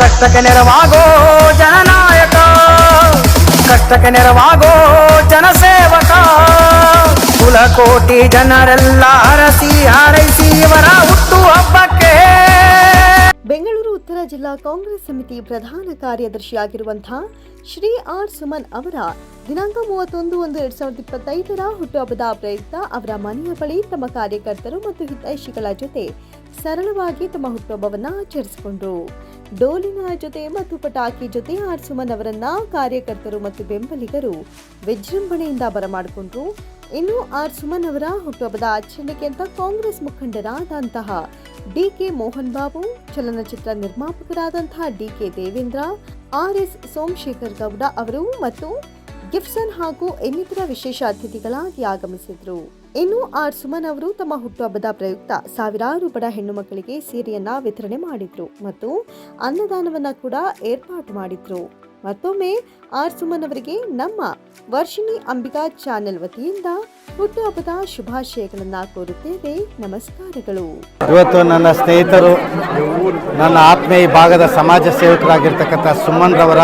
ಕಷ್ಟಕ್ಕೆ ನೆರವಾಗೋ ಜನನಾಯಕ. ಕಷ್ಟಕ್ಕೆ ನೆರವಾಗೋ ಜನಸೇವಕ. ಕುಲಕೋಟಿ ಜನರೆಲ್ಲ ಹರಸಿ ಹಾರೈಸಿ ಇವರ ಹುಟ್ಟು ಹಬ್ಬಕ್ಕೆ. ಬೆಂಗಳೂರು ಉತ್ತರ ಜಿಲ್ಲಾ ಕಾಂಗ್ರೆಸ್ ಸಮಿತಿ ಪ್ರಧಾನ ಕಾರ್ಯದರ್ಶಿಯಾಗಿರುವಂತಹ ಶ್ರೀ ಆರ್ ಸುಮನ್ ಅವರ ದಿನಾಂಕ ಮೂವತ್ತೊಂದು ಒಂದು ಎರಡ್ ಸಾವಿರದ ಇಪ್ಪತ್ತೈದರ ಹುಟ್ಟುಹಬ್ಬದ ಪ್ರಯುಕ್ತ ಅವರ ಮನೆಯ ಬಳಿ ತಮ್ಮ ಕಾರ್ಯಕರ್ತರು ಮತ್ತು ಹಿತೈಷಿಗಳ ಜೊತೆ ಸರಳವಾಗಿ ತಮ್ಮ ಹುಟ್ಟುಹಬ್ಬವನ್ನು ಆಚರಿಸಿಕೊಂಡ್ರು. ಡೋಲಿನ ಜೊತೆ ಮತ್ತು ಪಟಾಕಿ ಜೊತೆ ಆರ್ ಸುಮನ್ ಅವರನ್ನ ಕಾರ್ಯಕರ್ತರು ಮತ್ತು ಬೆಂಬಲಿಗರು ವಿಜೃಂಭಣೆಯಿಂದ ಬರಮಾಡಿಕೊಂಡ್ರು. ಇನ್ನು ಆರ್ ಸುಮನ್ ಅವರ ಹುಟ್ಟುಹಬ್ಬದ ಆಚರಣೆಗೆ ಅಂತ ಕಾಂಗ್ರೆಸ್ ಮುಖಂಡರಾದಂತಹ ಡಿಕೆ ಮೋಹನ್ ಬಾಬು, ಚಲನಚಿತ್ರ ನಿರ್ಮಾಪಕರಾದಂತಹ D K Devendra R S Somashekhar Gowda ಅವರು ಮತ್ತು ಗಿಫ್ಸನ್ ಹಾಗೂ ಇನ್ನಿತರ ವಿಶೇಷ ಅತಿಥಿಗಳಾಗಿ ಆಗಮಿಸಿದ್ರು. ಇನ್ನು ಆರ್ ಸುಮನ್ ಅವರು ತಮ್ಮ ಹುಟ್ಟುಹಬ್ಬದ ಪ್ರಯುಕ್ತ ಸಾವಿರಾರು ಬಡ ಹೆಣ್ಣು ಮಕ್ಕಳಿಗೆ ಸೀರೆಯನ್ನ ವಿತರಣೆ ಮಾಡಿದ್ರು ಮತ್ತು ಅನ್ನದಾನವನ್ನ ಕೂಡ ಏರ್ಪಾಟು ಮಾಡಿದ್ರು. ಮತ್ತೊಮ್ಮೆ ಆರ್ ಸುಮನ್ ಅವರಿಗೆ ನಮ್ಮ ವರ್ಷಿಣಿ ಅಂಬಿಕಾ ಚಾನೆಲ್ ವತಿಯಿಂದ ಹುಟ್ಟುಹಬ್ಬದ ಶುಭಾಶಯಗಳನ್ನ ಕೋರುತ್ತೇವೆ. ನಮಸ್ಕಾರಗಳು. ಇವತ್ತು ನನ್ನ ಸ್ನೇಹಿತರು ನನ್ನ ಆತ್ಮೀಯ ಭಾಗದ ಸಮಾಜ ಸೇವಕರಾಗಿರ್ತಕ್ಕಂಥ ಸುಮನ್ರವರ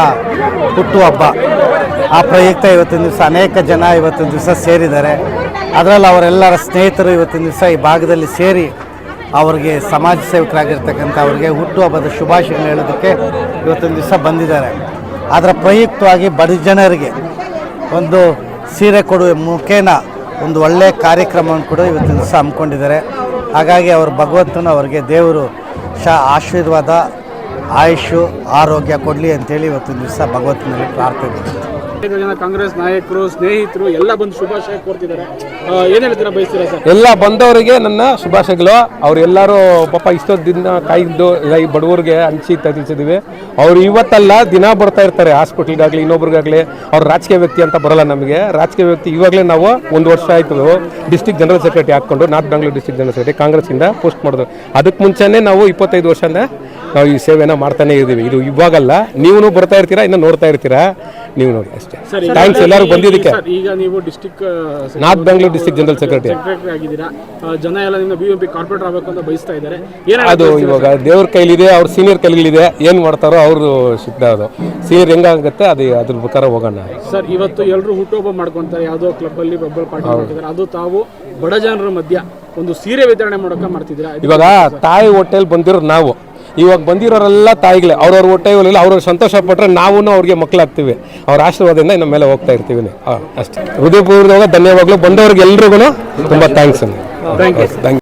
ಹುಟ್ಟುಹಬ್ಬ. ಆ ಪ್ರಯುಕ್ತ ಇವತ್ತಿನ ದಿವಸ ಅನೇಕ ಜನ ಇವತ್ತಿನ ದಿವಸ ಸೇರಿದ್ದಾರೆ. ಅದರಲ್ಲಿ ಅವರೆಲ್ಲರ ಸ್ನೇಹಿತರು ಇವತ್ತಿನ ದಿವಸ ಈ ಭಾಗದಲ್ಲಿ ಸೇರಿ ಅವರಿಗೆ ಸಮಾಜ ಸೇವಕರಾಗಿರ್ತಕ್ಕಂಥ ಅವರಿಗೆ ಹುಟ್ಟುಹಬ್ಬದ ಶುಭಾಶಯಗಳು ಹೇಳೋದಕ್ಕೆ ಇವತ್ತಿನ ದಿವಸ ಬಂದಿದ್ದಾರೆ. ಅದರ ಪ್ರಯುಕ್ತವಾಗಿ ಬಡ ಜನರಿಗೆ ಒಂದು ಸೀರೆ ಕೊಡುವ ಮುಖೇನ ಒಂದು ಒಳ್ಳೆಯ ಕಾರ್ಯಕ್ರಮವನ್ನು ಕೂಡ ಇವತ್ತಿನ ದಿವಸ ಹಮ್ಮಿಕೊಂಡಿದ್ದಾರೆ. ಹಾಗಾಗಿ ಅವರು ಭಗವಂತನ ಅವರಿಗೆ ದೇವರು ಶ ಆಶೀರ್ವಾದ, ಆಯುಷು, ಆರೋಗ್ಯ ಕೊಡಲಿ ಅಂತೇಳಿ ಇವತ್ತಿನ ದಿವಸ ಭಗವಂತನಲ್ಲಿ ಪ್ರಾರ್ಥನೆ ಜನ ಕಾಂಗ್ರೆಸ್ ನಾಯಕರು, ಸ್ನೇಹಿತರು, ಎಲ್ಲ ಬಂದು ಶುಭಾಶಯ ಕೋರ್ತಿದ್ದಾರೆ. ಏನ್ ಹೇಳ್ತೀರಾ ಬಯಸ್ತೀರಾ ಸರ್? ಎಲ್ಲ ಬಂದವರಿಗೆ ನನ್ನ ಶುಭಾಶಯಗಳು. ಅವ್ರೆಲ್ಲರೂ ಪಾಪ ದಿನ ಕಾಯ್ದು ಬಡವರಿಗೆ ಹಂಚಿ ತಿಳಿಸಿದ್ವಿ. ಅವ್ರು ಇವತ್ತಲ್ಲ ದಿನ ಬರ್ತಾ ಇರ್ತಾರೆ ಹಾಸ್ಪಿಟ್ಲ್ಗಾಗಲಿ, ಇನ್ನೊಬ್ರಿಗಾಗಲಿ. ಅವ್ರು ರಾಜಕೀಯ ವ್ಯಕ್ತಿ ಅಂತ ಬರಲ್ಲ ನಮಗೆ. ರಾಜಕೀಯ ವ್ಯಕ್ತಿ ಇವಾಗಲೇ ನಾವು ಒಂದು ವರ್ಷ ಆಯಿತು ಡಿಸ್ಟಿಕ್ ಜನರಲ್ ಸೆಕ್ರೆಟರಿ ಹಾಕೊಂಡು north Bengaluru district general secretary ಕಾಂಗ್ರೆಸ್ಸಿಂದ post ಮಾಡಿದ್ರು. ಅದಕ್ಕೆ ಮುಂಚೆನೇ ನಾವು ಇಪ್ಪತ್ತೈದು ವರ್ಷದಿಂದ ನಾವು ಈ ಸೇವೆಯನ್ನು ಮಾಡ್ತಾನೆ ಇದ್ದೀವಿ. ಇದು ಇವಾಗಲ್ಲ. ನೀವು ಬರ್ತಾ ಇರ್ತೀರಾ? ಇನ್ನು ನೋಡ್ತಾ ಇರ್ತೀರಾ? ನೀವು ನೋಡಿ ಅಷ್ಟೇ. ಥ್ಯಾಂಕ್ಸ್ ಎಲ್ಲರೂ ಬಂದಿದ್ದಕ್ಕೆ. ಈಗ ನೀವು district north Bengaluru district general secretary ಆಗಿದ್ದೀರಾ. ಜನ ಎಲ್ಲ ನಿಮ್ಮ ಬಿ ಎಂ ಪಿ ಕಾರ್ಪೊರೇಟರ್ ಆಗಬೇಕು ಅಂತ ಬಯಸ್ತಾ ಇದ್ದಾರೆ. ಅದು ಇವಾಗ ದೇವ್ರ ಕೈಲಿದೆ ಅವ್ರ ಸೀನಿಯರ್ ಕೈಲಿದೆ. ಏನು ಮಾಡ್ತಾರೋ ಅವರು ಸಿದ್ಧ ಅದು. ಸೀನಿಯರ್ ಹೆಂಗಾಗುತ್ತೆ ಅದು ಅದ್ರ ಪ್ರಕಾರ ಹೋಗೋಣ. ಸರ್ ಇವತ್ತು ಎಲ್ಲರೂ ಹುಟ್ಟುಹಬ್ಬ ಮಾಡ್ಕೊಂತಾರೆ. ಯಾವುದೋ ಕ್ಲಬ್ ಅಲ್ಲಿ ಬಬ್ಬಲ್ ಪಾರ್ಟಿ ಮಾಡ್ತಿದ್ದಾರೆ. ಅದು ತಾವು ಬಡ ಜನರ ಮಧ್ಯ ಒಂದು ಸೀರೆ ವಿತರಣೆ ಮಾಡೋಕೆ ಮಾಡ್ತಿದ್ದೀರಾ? ಇವಾಗ ತಾಯಿ ಹೋಟೆಲ್ ಬಂದಿರೋ ನಾವು. ಇವಾಗ ಬಂದಿರೋರೆಲ್ಲ ತಾಯಿಗಳೇ ಅವ್ರವ್ರ ಹೊಟ್ಟೆ ಇಲ್ಲ ಅವ್ರವ್ರ ಸಂತೋಷ ಪಟ್ಟರೆ ನಾವು ಅವ್ರಿಗೆ ಮಕ್ಕಳಾಗ್ತೀವಿ ಅವ್ರ ಆಶೀರ್ವಾದದಿಂದ ಇನ್ನ ಮೇಲೆ ಹೋಗ್ತಾ ಇರ್ತೀವಿ ಹಾಂ ಅಷ್ಟೇ. ಹೃದಯಪೂರ್ವಕ ಧನ್ಯವಾದಗಳು. ಬಂದವ್ರಿಗೆ ಎಲ್ರಿಗೂ ತುಂಬ ಥ್ಯಾಂಕ್ಸ್ ಥ್ಯಾಂಕ್ ಯು